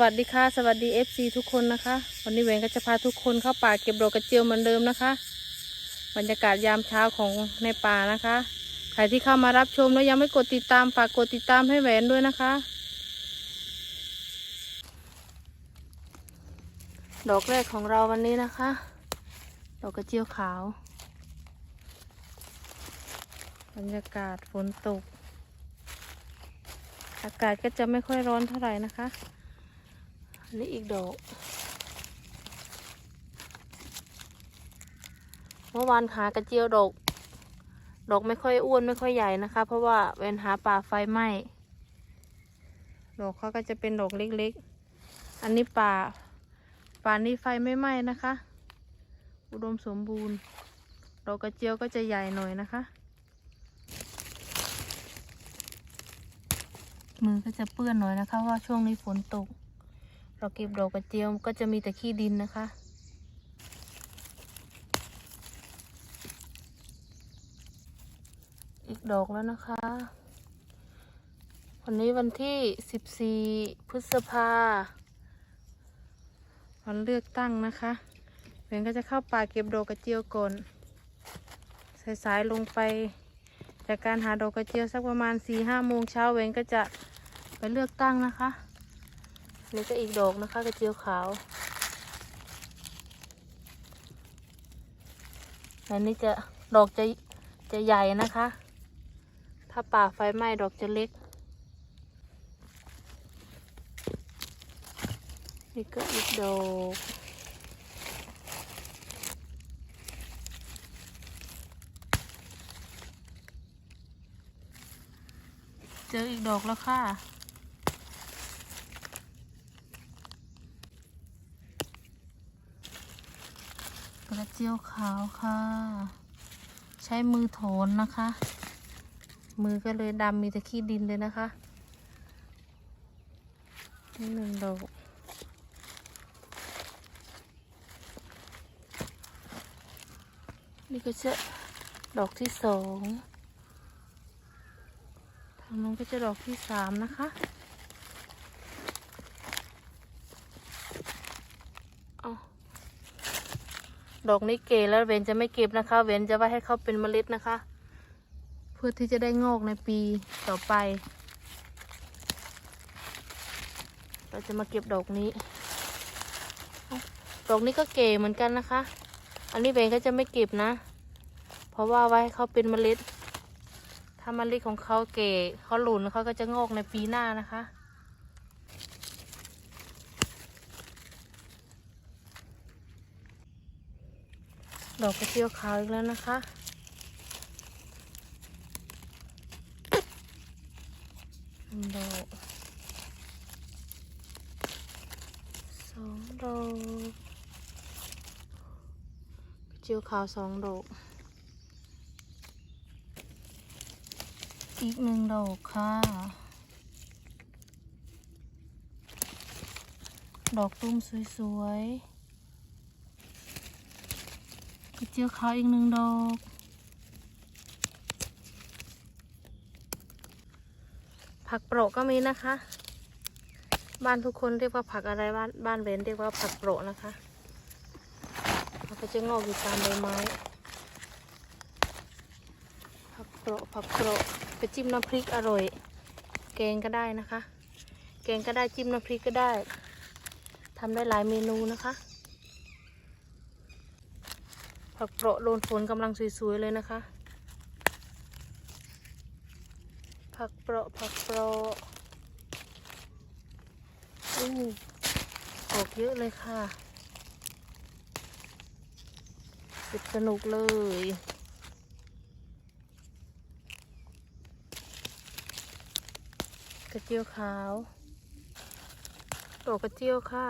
วัสดีค่ะ สวัสดี FC ทุกคนนะคะ วันนี้เวนก็จะพาทุกคนเข้าป่าเก็บดอกกระเจียวเหมือนเดิมนะคะ บรรยากาศยามเช้าของในป่านะคะ ใครที่เข้ามารับชมแล้วยังไม่กดติดตามฝากกดติดตามให้แหวนด้วยนะคะ ดอกแรกของเราวันนี้นะคะ ดอกกระเจียวขาว บรรยากาศฝนตก อากาศก็จะไม่ค่อยร้อนเท่าไหร่นะคะ นนี้อีกดอกเมื่อวานหากระเจียวดอก ดอกไม่ค่อยอ้วนไม่ค่อยใหญ่นะคะ เพราะว่าเวนหาป่าไฟไหม้ดอกเขาก็จะเป็นดอกเล็กๆ อันนี้ป่า ป่านี้ไฟไม่ไหม้นะคะ อุดมสมบูรณ์ ดอกกระเจียวก็จะใหญ่หน่อยนะคะ มือก็จะเปื้อนหน่อยนะคะว่าช่วงนี้ฝนตก เราเก็บดอกกระเจียวก็จะมีแต่ขี้ดินนะคะ อีกดอกแล้วนะคะ วันนี้วันที่ 14 พฤษภาวันเลือกตั้งนะคะเวนก็จะเข้าป่าเก็บดอกกระเจียวก่อนสายๆลงไปจากการหาดอกกระเจียวสักประมาณ4ี่ห้าโมงเช้าเวนก็จะไปเลือกตั้งนะคะ นี่ก็อีกดอกนะคะกระเจียวขาว อันนี้จะดอกจะจะใหญ่นะคะ ถ้าป่าไฟไหม้ดอกจะเล็ก นี่ก็อีกดอกเจออีกดอกแล้วค่ะ กระ เจียวขาวค่ะ ใช้มือโถนนะคะ มือก็เลยดำมีแต่ขี้ดินเลยนะคะนี่หนึ่งดอกนี่ก็จะดอกที่สองทางนู้นก็จะดอกที่สามนะคะเอา ดอกนี้เก๋แล้วเวนจะไม่เก็บนะคะ เวนจะไว้ให้เขาเป็นเมล็ดนะคะ เพื่อที่จะได้งอกในปีต่อไป เราจะมาเก็บดอกนี้ ดอกนี้ก็เก๋เหมือนกันนะคะ อันนี้เวนก็จะไม่เก็บนะ เพราะว่าไว้ให้เขาเป็นเมล็ด ถ้าเมล็ดของเขาเก๋เขาหลุนเขาก็จะงอกในปีหน้านะคะ ดอกกระเจียวขาวอีกแล้วนะคะ ดอกสองดอกกระเจียวขาวสองดอก อีกหนึ่งดอกค่ะ ดอกตุ้มสวยๆ ระเจียวขาวอีกหนึ่งดอกผักโปรก็มีนะคะ บ้านทุกคนเรียกว่าผักอะไรบ้านบ้านเบนเรียกว่าผักโปรนะคะมันก็จะงอกอยู่ตามใบไม้ผักโปรผักโปรไปจิ้มน้ำพริกอร่อย แกงก็ได้นะคะ แกงก็ได้จิ้มน้ำพริกก็ได้ทำได้หลายเมนูนะคะ ผักเปราะโดนฝนกำลังสวยๆเลยนะคะ ผักเปราะผักเปราะอู้ออกเยอะเลยค่ะสุดสนุกเลยกระเจียวขาวดอกกระเจียวค่ะ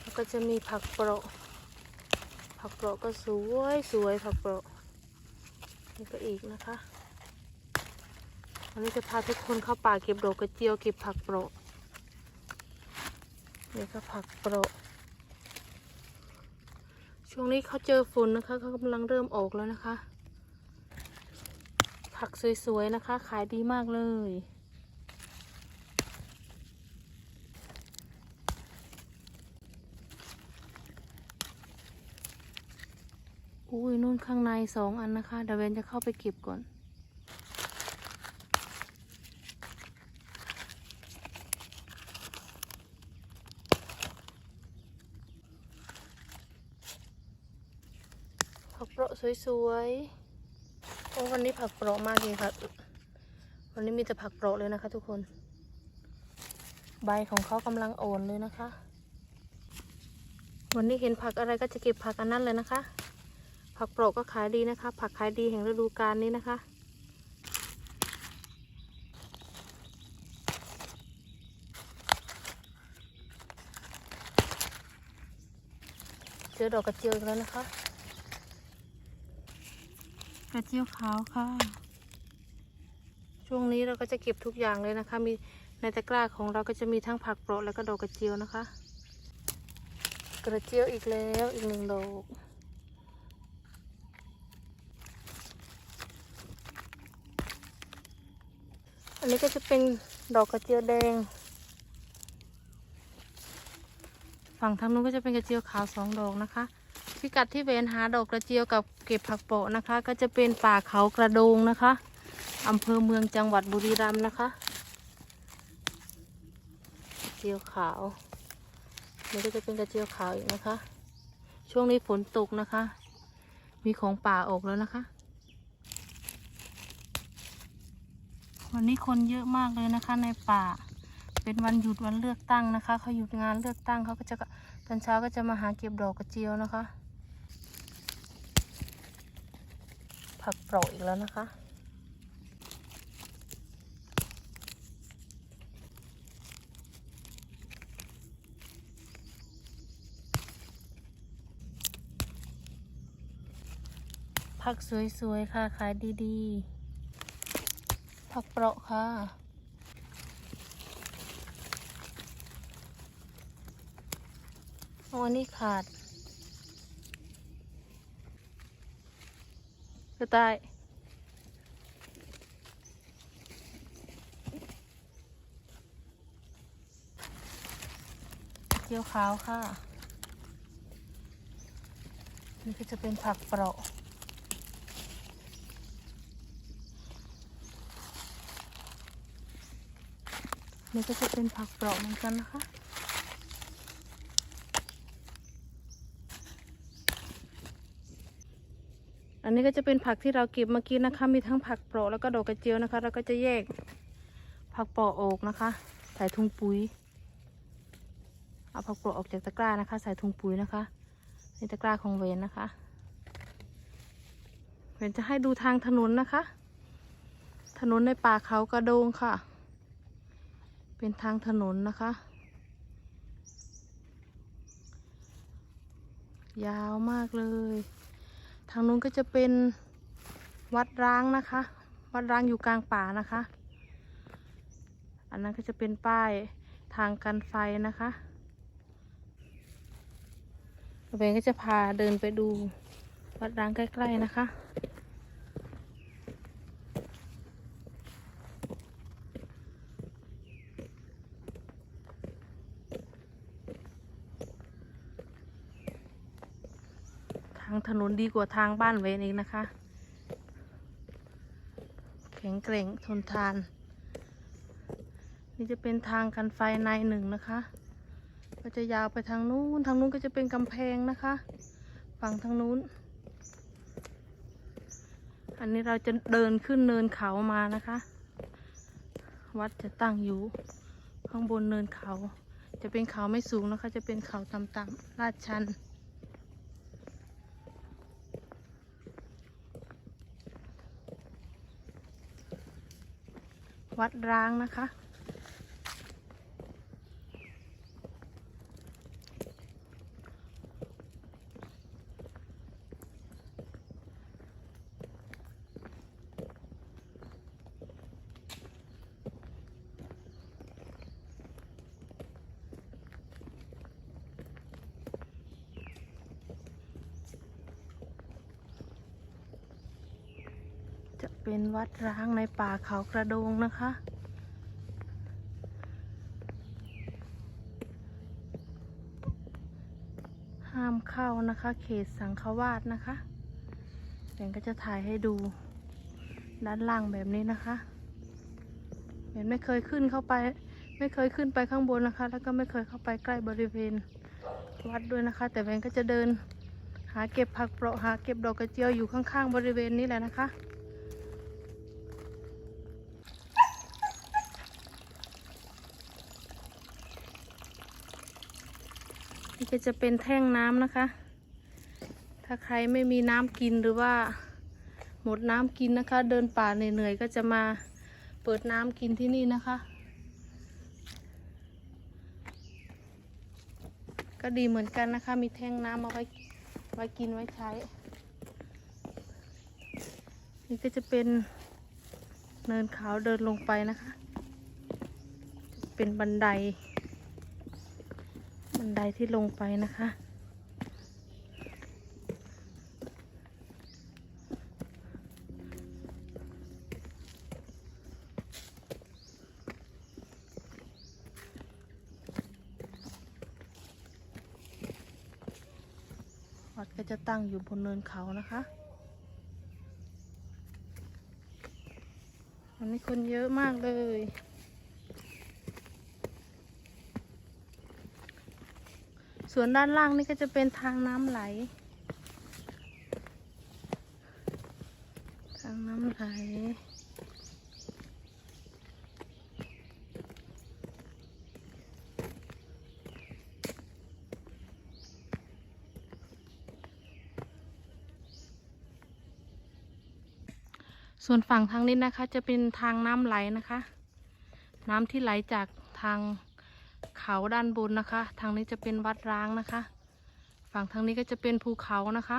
แล้วก็จะมีผักเปราะ ผักเปรก็สวยสวยผักเปรนี่ก็อีกนะคะ วันนี้จะพาทุกคนเข้าป่าเก็บดอกกระเจียวเก็บผักเปรนี่ก็ผักเปรช่วงนี้เขาเจอฝนนะคะเขากำลังเริ่มออกแล้วนะคะ ผักสวยๆนะคะ ขายดีมากเลย ข้างในสองอันนะคะเดี๋ยวเวนจะเข้าไปเก็บก่อน ผักเปราะสวยๆ โอ้วันนี้ผักเปราะมากเลยค่ะ วันนี้มีแต่ผักเปราะเลยนะคะทุกคน ใบของเขากำลังอ่อนเลยนะคะ วันนี้เห็นผักอะไรก็จะเก็บผักอันนั้นเลยนะคะ ผักเปราะก็ขายดีนะคะ ผักขายดีแห่งฤดูกาลนี้นะคะ เจอดอกกระเจียวอีกแล้วนะคะ กระเจียวขาวค่ะ ช่วงนี้เราก็จะเก็บทุกอย่างเลยนะคะ มีในตะกร้าของเราก็จะมีทั้งผักเปราะแล้วก็ดอกกระเจียวนะคะ กระเจียวอีกแล้วอีกหนึ่งดอก อันนี้ก็จะเป็นดอกกระเจียวแดง ฝั่งทางนู้นก็จะเป็นกระเจียวขาวสองดอกนะคะ พิกัดที่เวนหาดอกกระเจียวกับเก็บผักโปะนะคะ ก็จะเป็นป่าเขากระโดงนะคะอำเภอเมืองจังหวัดบุรีรัมย์นะคะกระเจียวขาว นี่ก็จะเป็นกระเจียวขาวอีกนะคะ ช่วงนี้ฝนตกนะคะ มีของป่าออกแล้วนะคะ วันนี้คนเยอะมากเลยนะคะ ในป่า เป็นวันหยุดวันเลือกตั้งนะคะเขาหยุดงานเลือกตั้งเขาก็จะตอนเช้าก็จะมาหาเก็บดอกกระเจียวนะคะ ผักปราะอีกแล้วนะคะผักสวยๆ ค่ะ ขายดี ๆ ผักเปราะค่ะอ้อันนี้ขาดกระต่ายเจียวขาวค่ะ นี่ก็จะเป็นผักเปราะ นี่ก็จะเป็นผักเปราะเหมือนกันนะคะ อันนี้ก็จะเป็นผักที่เราเก็บเมื่อกี้นะคะ มีทั้งผักเปราะแล้วก็ดอกกระเจียวนะคะ เราก็จะแยกผักเปราะออกนะคะ ใส่ถุงปุ๋ย เอาผักเปราะออกจากตะกร้านะคะ ใส่ถุงปุ๋ยนะคะ ในตะกร้าของเวนนะคะ เวนจะให้ดูทางถนนนะคะ ถนนในป่าเขากระโดงค่ะ เป็นทางถนนนะคะ ยาวมากเลย ทางนู้นก็จะเป็นวัดร้างนะคะ วัดร้างอยู่กลางป่านะคะ อันนั้นก็จะเป็นป้ายทางกันไฟนะคะเราเองก็จะพาเดินไปดูวัดร้างใกล้ ๆ นะคะ ทางถนนดีกว่าทางบ้านเวนเองนะคะ แข็งแกร่งทนทาน นี่จะเป็นทางกันไฟในหนึ่งนะคะ ก็จะยาวไปทางนู้น ทางนู้นก็จะเป็นกำแพงนะคะ ฝั่งทางนู้น อันนี้เราจะเดินขึ้นเนินเขามานะคะ วัดจะตั้งอยู่ข้างบนเนินเขา จะเป็นเขาไม่สูงนะคะ จะเป็นเขาต่ำๆลาดชัน วัดร้างนะคะ จะเป็นวัดร้างในป่าเขากระโดงนะคะ ห้ามเข้านะคะ เขตสังฆวาสนะคะแบงก็จะถ่ายให้ดูด้านล่างแบบนี้นะคะแบงไม่เคยขึ้นเข้าไป ไม่เคยขึ้นไปข้างบนนะคะ แล้วก็ไม่เคยเข้าไปใกล้บริเวณวัดด้วยนะคะ แต่แบงก็จะเดินหาเก็บผักเปราะหาเก็บดอกกระเจียวอยู่ข้างๆบริเวณนี้แหละนะคะ นี่ก็จะเป็นแท่งน้ำนะคะ ถ้าใครไม่มีน้ำกินหรือว่า หมดน้ำกินนะคะ เดินป่าเหนื่อยๆก็จะมาเปิดน้ำกินที่นี่นะคะ ก็ดีเหมือนกันนะคะ มีแท่งน้ำเอาไว้ไว้กินไว้ใช้ นี่ก็จะเป็นเนินเขาเดินลงไปนะคะ เป็นบันได บันไดที่ลงไปนะคะ วัดก็จะตั้งอยู่บนเนินเขานะคะวันนี้คนเยอะมากเลย ส่วนด้านล่างนี่ก็จะเป็นทางน้ำไหล ทางน้ำไหล ส่วนฝั่งทางนี้นะคะจะเป็นทางน้ำไหลนะคะ น้ำที่ไหลจากทาง เขาด้านบนนะคะ ทางนี้จะเป็นวัดร้างนะคะ ฝั่งทางนี้ก็จะเป็นภูเขานะคะ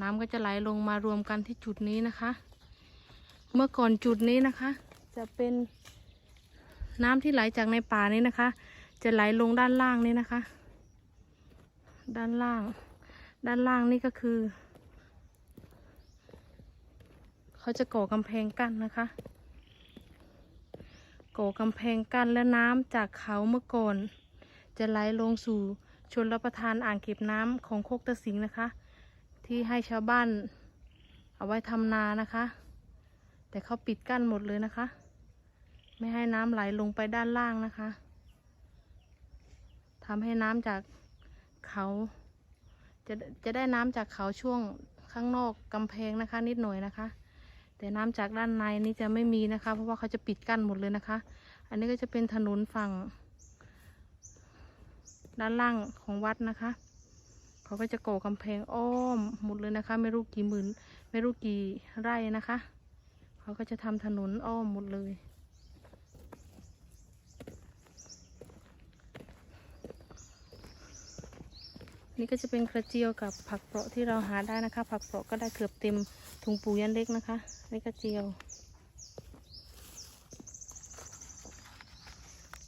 น้ำก็จะไหลลงมารวมกันที่จุดนี้นะคะ เมื่อก่อนจุดนี้นะคะ จะเป็นน้ำที่ไหลจากในป่านี้นะคะ จะไหลลงด้านล่างนี้นะคะ ด้านล่าง ด้านล่างนี่ก็คือ เขาจะก่อกำแพงกั้นนะคะ ก่อกำแพงกั้นและน้ำจากเขาเมื่อก่อน จะไหลลงสู่ชนรับประทานอ่างเก็บน้ำของโคกตะสิงนะคะ ที่ให้ชาวบ้าน เอาไว้ทำนานะคะ แต่เขาปิดกั้นหมดเลยนะคะ ไม่ให้น้ำไหลลงไปด้านล่างนะคะทำให้น้ำจากเขาจะจะได้น้ำจากเขาช่วงข้างนอกกำแพงนะคะ นิดหน่อยนะคะ แต่น้ำจากด้านในนี้จะไม่มีนะคะ เพราะว่าเขาจะปิดกั้นหมดเลยนะคะ อันนี้ก็จะเป็นถนนฝั่ง ด้านล่างของวัดนะคะ เขาก็จะโก่อกำแพงอ้อมหมดเลยนะคะ ไม่รู้กี่หมื่น ไม่รู้กี่ไร่นะคะ เขาก็จะทำถนนอ้อมหมดเลย นี่ก็จะเป็นกระเจียวกับผักเปราะที่เราหาได้นะคะ ผักเปราะก็ได้เกือบเต็มถุงปูยันเล็กนะคะ นี่กระเจียว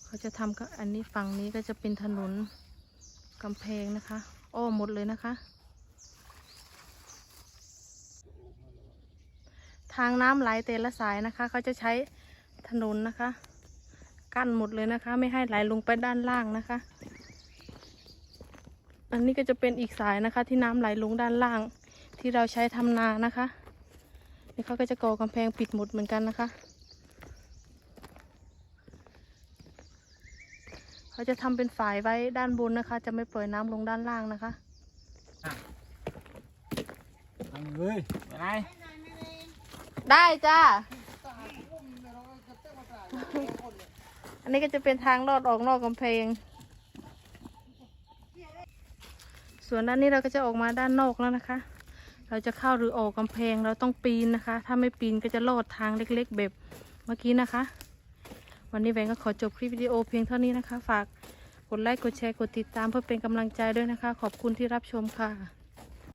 เขาจะทำก็อันนี้ฝั่งนี้ก็จะเป็นถนนกำแพงนะคะ อ้อมหมดเลยนะคะ ทางน้ำไหลแต่ละสายนะคะ เขาจะใช้ถนนนะคะ กั้นหมดเลยนะคะ ไม่ให้ไหลลงไปด้านล่างนะคะ อันนี้ก็จะเป็นอีกสายนะคะ ที่น้ำไหลลงด้านล่าง ที่เราใช้ทำนานะคะ นี่เขาก็จะก่อกำแพงปิดหมดเหมือนกันนะคะเขาจะทำเป็นฝายไว้ด้านบนนะคะ จะไม่ปล่อยน้ำลงด้านล่างนะคะทำเลยไปไหนได้จ้าอันนี้ก็จะเป็นทางลอดออกนอกกำแพง ส่วนด้านนี้เราก็จะออกมาด้านนอกแล้วนะคะ เราจะเข้าหรือออกกำแพงเราต้องปีนนะคะ ถ้าไม่ปีนก็จะลอดทางเล็ก ๆ แบบเมื่อกี้นะคะ วันนี้แหวนก็ขอจบคลิปวิดีโอเพียงเท่านี้นะคะ ฝากกดไลค์กดแชร์กดติดตามเพื่อเป็นกำลังใจด้วยนะคะ ขอบคุณที่รับชมค่ะ